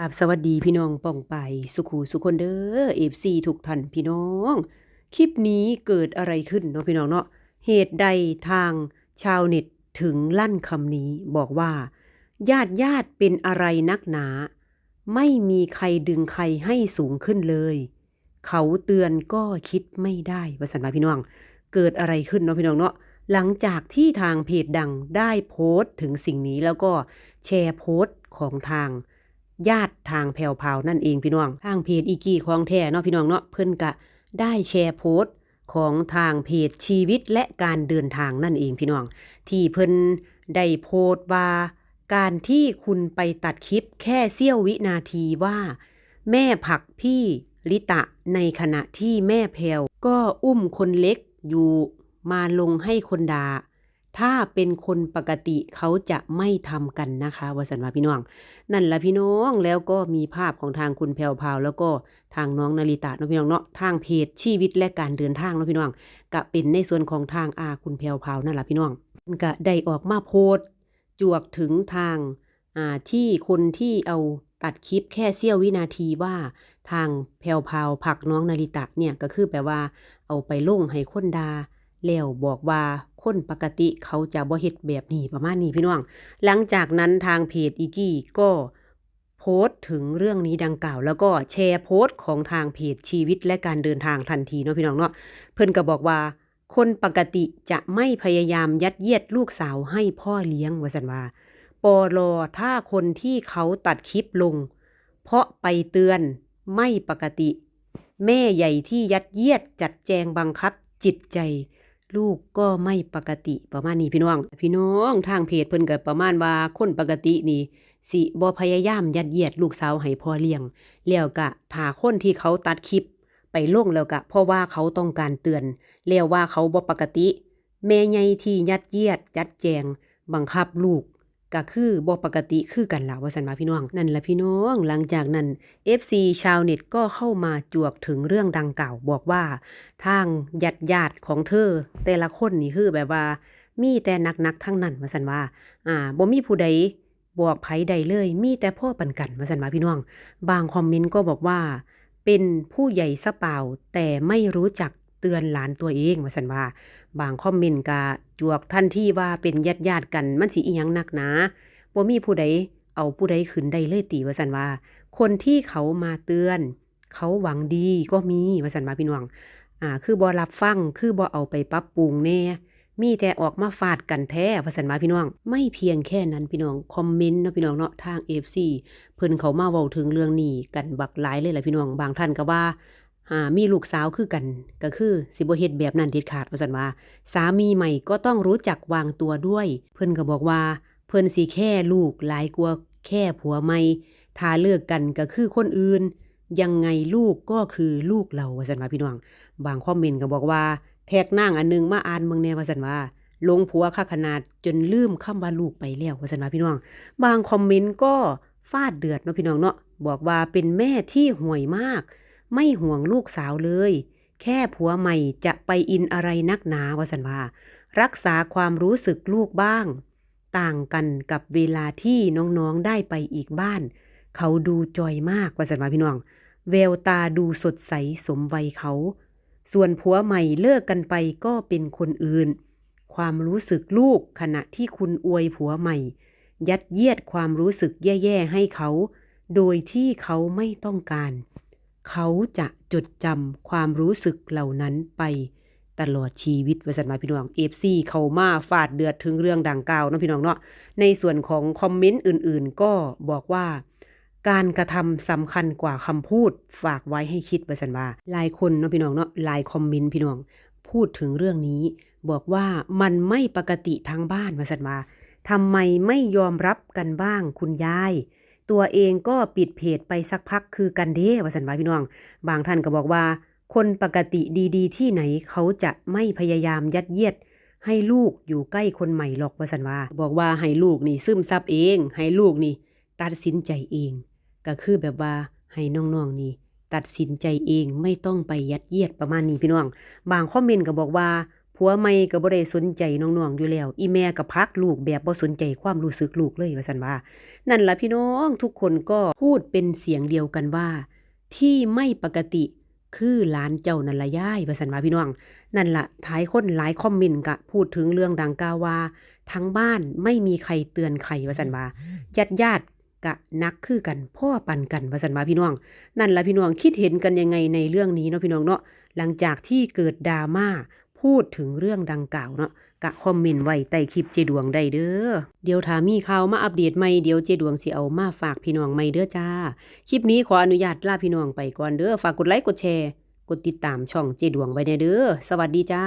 ครับสวัสดีพี่น้องป่องไปสุขูสุคนเด้อเอฟซีทุกท่านพี่น้อง คลิปนี้เกิดอะไรขึ้นเนาะพี่น้องเนาะเหตุใดทางชาวเน็ตถึงลั่นคำนี้บอกว่า ญาติญาติเป็นอะไรนักหนา ไม่มีใครดึงใครให้สูงขึ้นเลย เขาเตือนก็คิดไม่ได้ว่าสันมาพี่น้อง เกิดอะไรขึ้นเนาะพี่น้องเนาะหลังจากที่ทางเพจดังได้โพสต์ถึงสิ่งนี้แล้วก็แชร์โพสต์ของทาง ญาติทางแผ่วพาวนั่นเองพี่น้อง ทางเพจอีกีของแท้เนาะพี่น้องเนาะเพิ่นกะได้แชร์โพสต์ของทางเพจชีวิตและการเดินทางนั่นเองพี่น้อง ที่เพิ่นได้โพสต์ว่าการที่คุณไปตัดคลิปแค่เสี้ยววินาทีว่า แม่ผักพี่ลิตะในขณะที่แม่แพลวก็อุ้มคนเล็กอยู่มาลงให้คนดา่า ถ้าเป็นคนปกติเขาจะไม่ทำกันนะคะวสันว่าพี่น้อง นั่นละพี่น้องแล้วก็มีภาพของทางคุณแพรวพาวแล้วก็ทางน้องนาริตะเนาะพี่น้องเนาะทางเพจชีวิตและการเดินทางเนาะพี่น้องก็เป็นในส่วนของทางอาคุณแพรวพาวนั่นละพี่น้องก็ได้ออกมาโพสจวกถึงทางอ่าที่คนที่เอาตัดคลิปแค่เสี้ยววินาทีว่าทางแพรวพาวผักน้องนาริตะเนี่ยก็คือแปลว่า เอาไปลงให้คนดาแล้วบอกว่า คนปกติเขาจะบ่เฮ็ดแบบนี้ประมาณนี้พี่น้อง หลังจากนั้นทางเพจอีกี้ก็โพสต์ถึงเรื่องนี้ดังกล่าว แล้วก็แชร์โพสต์ของทางเพจชีวิตและการเดินทางทันทีเนาะพี่น้องเนาะเพิ่อนก็บอกว่า คนปกติจะไม่พยายามยัดเยียดลูกสาวให้พ่อเลี้ยงว่าสันว่าปอลอถ้าคนที่เขาตัดคลิปลง เพราะไปเตือนไม่ปกติ แม่ใหญ่ที่ยัดเยียดจัดแจงบังคับจิตใจ ลูกก็ไม่ปกติประมาณนี้พี่น้อง พี่น้องทางเพจเพิ่นก็ประมาณว่าคนปกตินี่สิบ่พยายามยัดเยียดลูกสาวให้พ่อเลี้ยง แล้วก็ถ้าคนที่เขาตัดคลิปไปลงแล้วก็เพราะว่าเขาต้องการเตือน แล้วว่าเขาบ่ปกติ แม่ใหญ่ที่ยัดเยียดจัดแจง บังคับลูก ก็คือบ่ปกติคือกันล่ะว่าซั่นว่าพี่น้อง นั่นล่ะพี่น้อง หลังจากนั้น FC ชาวเน็ตก็เข้ามาจวกถึงเรื่องดังกล่าว บอกว่าทางญาติญาติของเธอ แต่ละคนนี่คือแบบว่ามีแต่นักๆทั้งนั้นว่าซั่นว่า อ่าบ่มีผู้ใดบอกไผใดเลย มีแต่พ่อปันกันว่าซั่นว่าพี่น้อง บางคอมเมนต์ก็บอกว่า เป็นผู้ใหญ่ซะเปล่าแต่ไม่รู้จัก เตือนหลานตัวเองว่าซั่นว่า บางคอมเมนต์ก็จวกทันที่ว่าเป็นญาติญาติกันมันสิอีหยังนักนาบ่มีผู้ใดเอาผู้ใดขึ้นได้เลยติว่าซั่นว่า คนที่เขามาเตือน เขาหวังดีก็มีว่าซั่นว่าพี่น้องอ่าคือบ่รับฟังคือบ่เอาไปปรับปรุงแน่มีแต่ออกมาฟาดกันแท้ว่าซั่นวาพี่น้อง ไม่เพียงแค่นั้นพี่น้องคอมเมนต์เนาะพี่น้องเนาะทาง FC เพิ่นเขามาเว้าถึงเรื่องนี้กันบักหลายเลยล่ะพี่น้องบางท่านก็ว่า อ่ามีลูกสาวคือกัน ก็คือสิบเฮ็ดแบบนั้นเด็ดขาดว่าซั่นว่า สามีใหม่ก็ต้องรู้จักวางตัวด้วย เพิ่นก็บอกว่า เพิ่นสิแค่ลูกหลายกว่าแค่ผัวใหม่ถ้าเลิกกันก็คือคนอื่น ยังไงลูกก็คือลูกเราว่าซั่นว่าพี่น้อง บางคอมเมนต์ก็บอกว่า แท็กนางอันหนึงมาอ่านเมืองแน่ว่าซั่นว่าลงผัวค่าขนาดจนลืมคำว่าลูกไปแล้วว่าซั่นว่าพี่น้อง บางคอมเมนต์ก็ฟาดเดือดเนาะพี่น้องเนาะบอกว่าเป็นแม่ที่ห่วยมาก ไม่ห่วงลูกสาวเลย แค่ผัวใหม่จะไปอินอะไรนักหนาวสันว่า รักษาความรู้สึกลูกบ้าง ต่างกันกับเวลาที่น้องๆได้ไปอีกบ้าน เขาดูจอยมากว่าสันว่าพี่น้องแววตาดูสดใสสมวัยเขา ส่วนผัวใหม่เลิกกันไปก็เป็นคนอื่น ความรู้สึกลูกขณะที่คุณอวยผัวใหม่ ยัดเยียดความรู้สึกแย่ ๆ ให้เขา โดยที่เขาไม่ต้องการ เขาจะจดจำความรู้สึกเหล่านั้นไปตลอดชีวิตวสันมาพี่น้องเอฟซีเขามาฟาดเดือดถึงเรื่องดังกล่าวนะพี่น้องเนาะในส่วนของคอมเมนต์อื่นๆ ก็บอกว่า การกระทำสำคัญกว่าคำพูดฝากไว้ให้คิดวสันว่าหลายคนเนาะพี่น้องเนาะหลายคอมเมนต์พี่น้อง พูดถึงเรื่องนี้ บอกว่ามันไม่ปกติทางบ้านวสันว่าทำไมไม่ยอมรับกันบ้างคุณยาย ตัวเองก็ปิดเพจไปสักพักคือกันเด้ว่าสันว่าพี่น้อง บางท่านก็บอกว่า คนปกติดี ๆ ที่ไหนเขาจะไม่พยายามยัดเยียด ให้ลูกอยู่ใกล้คนใหม่หรอกว่าสันว่า บอกว่าให้ลูกนี่ซึมซับเอง ให้ลูกนี่ตัดสินใจเอง ก็คือแบบว่าให้น้องๆนี่ตัดสินใจเองไม่ต้องไปยัดเยียดประมาณนี้พี่น้อง บางคอมเมนต์ก็บอกว่า ผัวใหม่ก็บ่ได้สนใจน้องๆอยู่แล้ว อีแม่ก็พักลูกแบบบ่สนใจความรู้สึกลูกเลยว่าซั่นว่า นั่นล่ะพี่น้องทุกคนก็พูดเป็นเสียงเดียวกันว่า ที่ไม่ปกติคือหลานเจ้านั่นละย่ายว่าซั่นว่าพี่น้อง นั่นละท้ายคนหลายคอมเมนต์ก็พูดถึงเรื่องดังกล่าวว่าทั้งบ้านไม่มีใครเตือนใครว่าซั่นว่าญาติญาติๆกะนักคือกันพ่อปันกันว่าซั่นว่าพี่น้อง นั่นละพี่น้องคิดเห็นกันยังไงในเรื่องนี้เนาะพี่น้องเนาะหลังจากที่เกิดดราม่า พูดถึงเรื่องดังกล่าวเนาะกะคอมเมนต์ไว้ใต้คลิปเจดวงได้เด้อ เดี๋ยวถามีข่าวมาอัปเดตใหม่เดี๋ยวเจดวงสิเอามาฝากพี่น้องใหม่เด้อจ้า คลิปนี้ขออนุญาตลาพี่น้องไปก่อนเด้อ ฝากกดไลค์กดแชร์ กดติดตามช่องเจดวงไว้แน่เด้อ สวัสดีจ้า